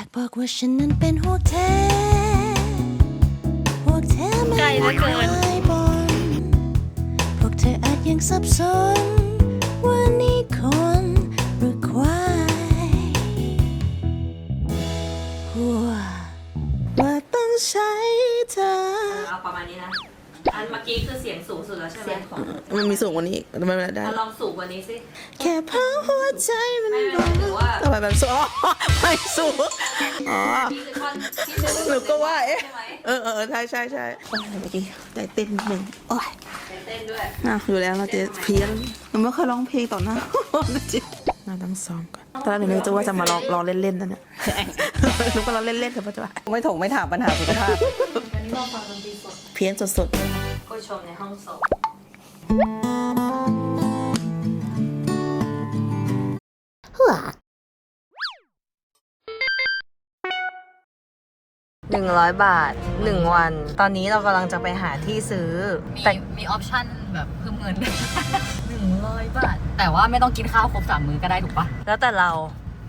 ากบอกว่าฉันนั้นเป็นหัวแท้พวกเธอไม่ไกลเหลือเกินคอยบนพวกเธออาจยังสับสน ว่านี่คนหรือควายหัวว่าต้องใช้เธอ เอาประมาณนี้นะ อันเมื่อกี้คือเสียงสูงสุดแล้วใช่ไหมมันมีสูงกว่านี้อีกแต่ไม่ได้เอาลองสูงกว่านี้สิ แค่เพราะหัวใจมันไม่บไม่อกหรือว่า ทำไมแบบสูงอ๋อไม่สูงอ๋อ นี่คือท่อนที่สูงสุดหนูก็ว่าเอ๊ะ ใช่ไหมเออเออใช่ใช่ใช่โอ้ยเมื่อกี้ใจเต้นนิดนึงโอ้ยเต้นด้วยน่าอยู่แล้วเราจะเพี้ยนหนูไม่เคยร้องเพลงต่อหน้าจริง น่าต้องซ้อมก่อนตอนแรกหนูนึกว่าจะมาลองลองเล่นๆนั่นเนี่ยหนูก็ลองเล่นๆเถอะปัจจุบันไม่ถงไม่ถามปัญหาสุขภาพวันนี้เราฟังดนตรีสดเพี้ยนสดๆเลยนะผู้ชมในห้องส่ง หนึ่งร้อยบาทหนึ่งวัน ตอนนี้เรากำลังจะไปหาที่ซื้อ มีแต่มีออปชั่นแบบเพิ่มเงิน หนึ่งร้อยบาท แต่ว่าไม่ต้องกินข้าวครบสามมื้อก็ได้ถูกปะแล้วแต่เรา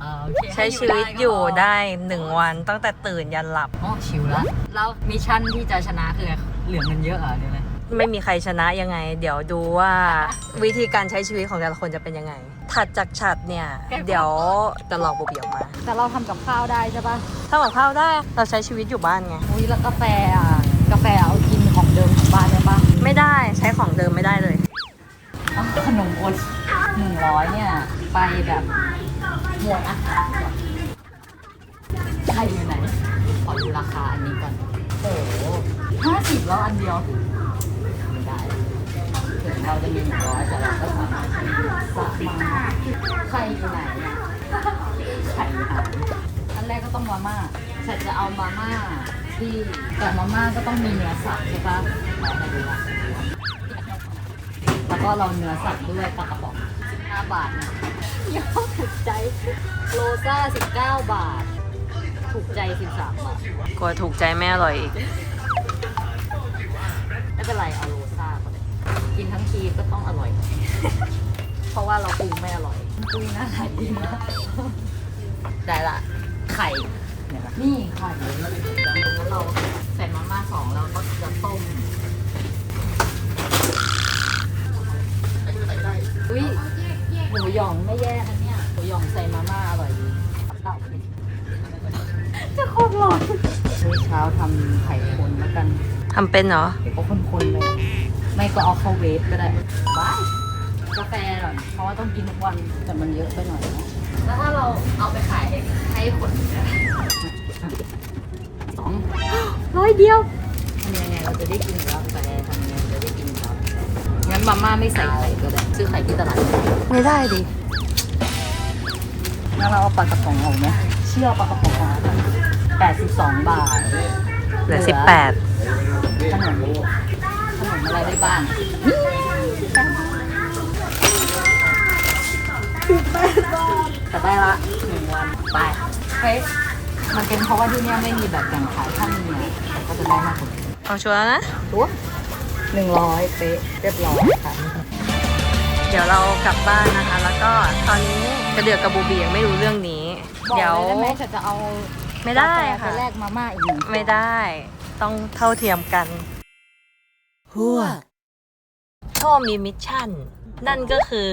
อ่าโอเคใช้ให้ชีวิตก็อยู่พได้หนึ่งวันตั้งแต่ตื่นยันหลับ อ๋อชิวละแล้วมิชชั่นที่จะชนะคือเหลือเงินเยอะเหรอหรืออะไรไม่มีใครชนะยังไง เดี๋ยวดูว่าวิธีการใช้ชีวิตของแต่ละคนจะเป็นยังไง ถัดจากฉัดเนี่ย เดี๋ยวจะลองบุบเบี่ยวมา แต่เราทำกับข้าวได้ใช่ปะถ้ากับข้าวได้เราใช้ชีวิตอยู่บ้านไงอุ้ยแล้วกาแฟอะกาแฟเอากินของเดิมของบ้านได้ปะไม่ได้ใช้ของเดิมไม่ได้เลยอ๋อขนมโอนหนึ่งร้อยเนี่ย ไปแบบหมวดอาหารก่อนใช่อยู่ไหนขอดูราคาอันนี้ก่อนโอ้โหห้าสิบแล้วอันเดียวไม่ได้ถึง เราจะมีหนึ่งร้อยแต่เราก็สามารถสามารถใครอยู่ไหนอะไข่หายอันแรกก็ต้องมาม่าฉันจะเอามาม่าที่แต่มาม่าก็ต้องมีเนื้อสัตว์ใช่ปะเราให้ดูละแล้วก็เราเนื้อสัตว์ด้วยปลากระป๋อง15บาทนะยังถูกใจโลซ่า19 บาท ถูกใจ 13 บาทกลัวถูกใจไม่อร่อยอีก ไม่เป็นไรเอาโลซ่าก็ได้ กินทั้งทีก็ต้องอร่อย เพราะว่าเราปรุงไม่อร่อยปรุงน่าทานดีนะได้ละ ไข่เนี่ยนะนี่ไข่แล้วเราใส่มาม่าสองแล้วก็จะต้ม อุ้ยหมูหยองไม่แย่นะเนี่ยหมูหยองใส่มาม่าอร่อยดีตับจะโคตรร้อนมื้อเช้าทำไข่คนแล้วกันทำเป็นเหรอก็คนๆเลย ไม่ก็เอาเข้าเวฟก็ได้บายกาแฟหน่อยเพราะว่าต้องกินทุกวันแต่มันเยอะไปหน่อยนะแล้วถ้าเราเอาไปขายให้คนสองร้อยเดียวทำยังไงเราจะได้กินกาแฟทำยังไงเราจะได้กินกาแฟงั้นมาม่าไม่ใส่ไข่ก็ได้ซื้อไข่ที่ตลาดไม่ได้ดิงั้นเราเอาปลากระป๋องออกไหมเชื่อปลากระป๋องมาแปดสิบสองบาทเหลือสิบแปดขนมขนม อะไรได้บ้างแต่ได้ละหนึ่งวันไปเฮ้ยมันเป็นเพราะว่าที่เนี่ยไม่มีแบบแบ่งขายถ้ามีเนี่ยเราก็จะได้มากกว่านี้เอาชัวร์แล้วนะตัวหนึ่งร้อยเป๊ะเรียบร้อยค่ะเดี๋ยวเรากลับบ้านนะคะ แล้วก็ตอนนี้กระเดือกกับบูบียังไม่รู้เรื่องนี้บอกเดี๋ยวเลยได้ไหมจะจะเอาไม่ได้กาแฟไปค่ะแลกมาม่าอีกหนึ่งไม่ได้ ต้องเท่าเทียมกัน หัวโชอมีมิชชั่น นั่นก็คือ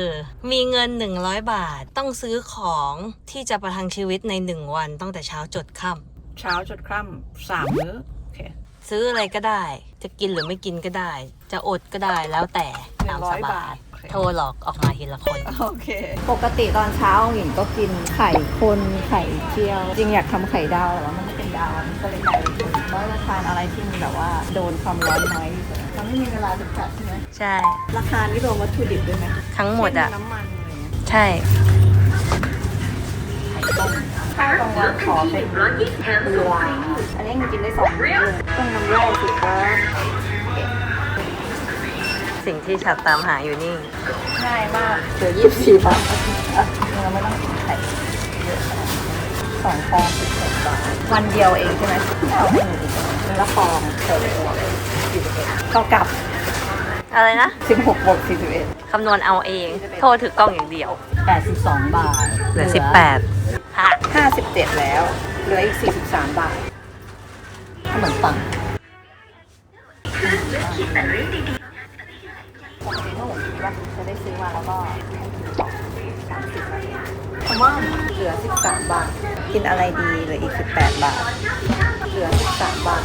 มีเงิน 100 บาทต้องซื้อของที่จะประทังชีวิตใน 1 วันตั้งแต่เช้าจดค่เช้าจดค่ำสามมื้อโอเคำซื้ออะไรก็ได้ จะกินหรือไม่กินก็ได้ จะอดก็ได้แล้วแต่ตามส100บาบายทโทรหลอกออกมาทีละคน โอเค ปกติตอนเช้าหญิงก็กินไข่คนไข่เจียว จริงอยากทำไข่ดาวแต่ว่ามันไม่เป็นดาวมันก็เลยกลายเป็นคนแล้วจะทานอะไรที่มันแบบว่าโดนความร้อนน้อยที่สุดมัน ไม่มีเวลาจำกัดใช่ไหมใช่ ราคานี่รวมวัตถุดิบด้วยไหมทั้งหมดอะเช่นน้ำมันอะไรเงี้ยใช่ ข้าวกลางวันขอเป็นเรืออันนี้มันกินได้สองมื้อเลยต้องน้ำแร่สิครับสิ่งที่ฉัดตามหาอยู่นี่ ง่ายมากเหลือยี่สิบสี่บาทเราไม่ต้องกินไข่เยอะขนาดนั้นสองฟองสิบหกบาทวันเดียวเองใช่ไหมเอาให้หนูดิแล้วฟองเสร็จ สี่สิบเอ็ดเท่ากับ อะไรนะสิบหกบวกสี่สิบเอ็ดคำนวณเอาเอง โทรถือกล้องอย่างเดียวแปดสิบสองบาทเหลือ 18ค่ะห้าสิบเจ็ดแล้ว เหลืออีก 43 บาทเหมือนตังค์ปกติถ้าผมคิดว่าจะได้ซื้อมาแล้วก็ให้กินต่อสามสิบนาทีผมว่าเหลือ 13 บาท กินอะไรดีเหลืออีก 18 บาท เหลือ 13 บาท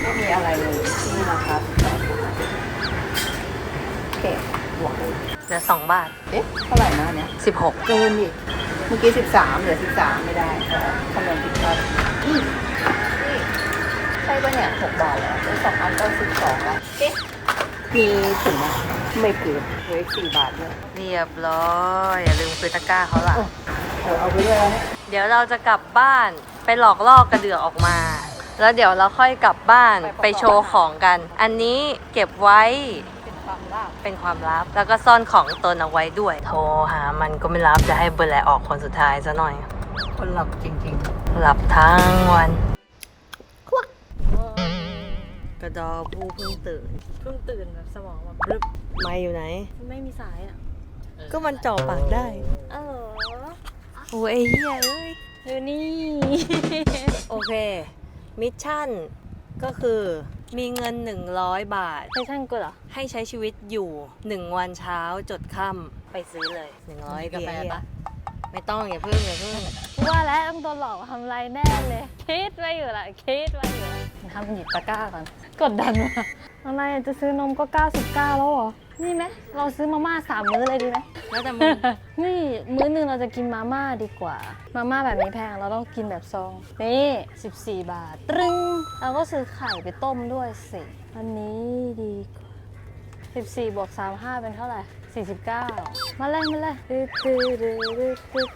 ไม่มีอะไรเลยที่ราคา18บาทโอเคบวกเลยเหลือสองบาท เอ๊ะ เท่าไหร่นะเนี่ยสิบหกเกินดิเมื่อกี้13เหลือ13ไม่ได้เออคำนวณผิดพลาดอืมนี่ใช่ปะเนี่ย6บาทแล้วซื้อสองอันก็12แล้วเอ๊ะมีถุงไหมไม่เกินเหลืออีก4บาทเนี่ยเรียบร้อย อย่าลืมซื้อตะกร้าเขาล่ะเดี๋ยวเอาไปด้วยนะ เดี๋ยวเราจะกลับบ้านไปหลอกล่อกระเดือกออกมา แล้วเดี๋ยวเราค่อยกลับบ้านไปโชว์ของกัน อันนี้เก็บไว้เป็นความลับเป็นความลับ แล้วก็ซ่อนของตนเอาไว้ด้วย โทรหามันก็ไม่รับจะให้เบอร์แลออกคนสุดท้ายซะหน่อย คนหลับจริงหลับทั้งวัน กระดอผู้เพิ่งตื่นเพิ่งตื่นแบบสมองแบบรึบไม่อยู่ไหน ไม่มีสายอะก็มันจ่อปากได้เออ โอ้ยไอ้เหี้ยเอ้ยเออนี่ โอเค มิชชั่น ก็คือมีเงิน 100 บาทใช่ช่างกูเหรอ ให้ใช้ชีวิตอยู่ 1 วันเช้าจดค่ำไปซื้อเลย 100กาแฟเหี้ยปะไม่ต้องอย่าเพิ่งอย่าเพิ่งว่าแล้วต้องโดนหลอกทำไรแน่เลย คิดไว้อยู่ละคิดไว้อยู่ละ ทำหยิบตะกร้าก่อนกดดันว่ะอะไรอะจะซื้อนมก็ 99 แล้วเหรอ นี่ไหมเราซื้อมาม่าสามมื้อเลยดีไหมแล้วแต่มึงนี่มื้อหนึ่งเราจะกินมาม่าดีกว่า มาม่าแบบนี้แพงเราต้องกินแบบซอง นี่14 บาท ตรึงเราก็ซื้อไข่ไปต้มด้วยสิอันนี้ดีกว่า14บวก35 เป็นเท่าไหร่ 49 มาเลยมาเลยตึ๊ดตึ๊ดตึ๊ดตึ๊ดตึ๊ด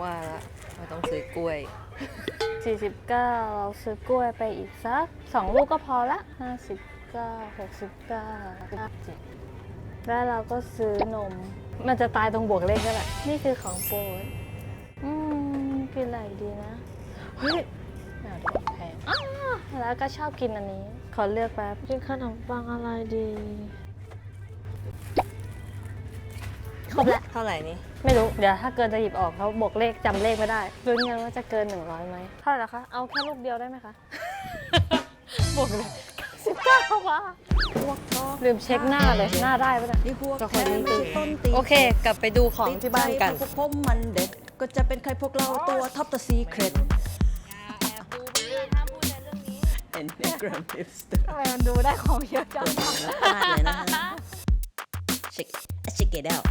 ว่าละเราต้องซื้อกล้วย 49 เราซื้อกล้วยไปอีกสัก 2 ลูกก็พอละ 59 69 57แล้วเราก็ซื้อนม มันจะตายตรงบวกเลขก็แหละนี่คือของโปรดอืมกินอะไรดีนะ เฮ้ยไม่เอาดีแพงอ้าแล้วก็ชอบกินอันนี้ ขอเลือกแป๊บกินขนมปังอะไรดี ครบแล้ว เท่าไหร่นี่ไม่รู้ เดี๋ยวถ้าเกินจะหยิบออกเขาบวกเลขจำเลขไม่ได้ลุ้นกันว่าจะเกิน 100ไหมเท่าไหร่ละคะ เอาแค่ลูกเดียวได้ไหมคะ บวกเลยสิบเก้าวะลืมเช็คหน้าเลย หน้าได้ปะเนี่ย นี่พวกกับคแค่นนี้ไม่ตื่ใช่นต้นตีนโอเค กลับไปดูของที่บ้านกัน พวกผมมันเด็ด ก็จะเป็นใครพวกเราตัวท็อปตัวซีเครตเอ็นเนกรัมฮิปสเตอร์ทำไมมันดูได้ของเยอะจังพลาดเลยนะฮะ check check it out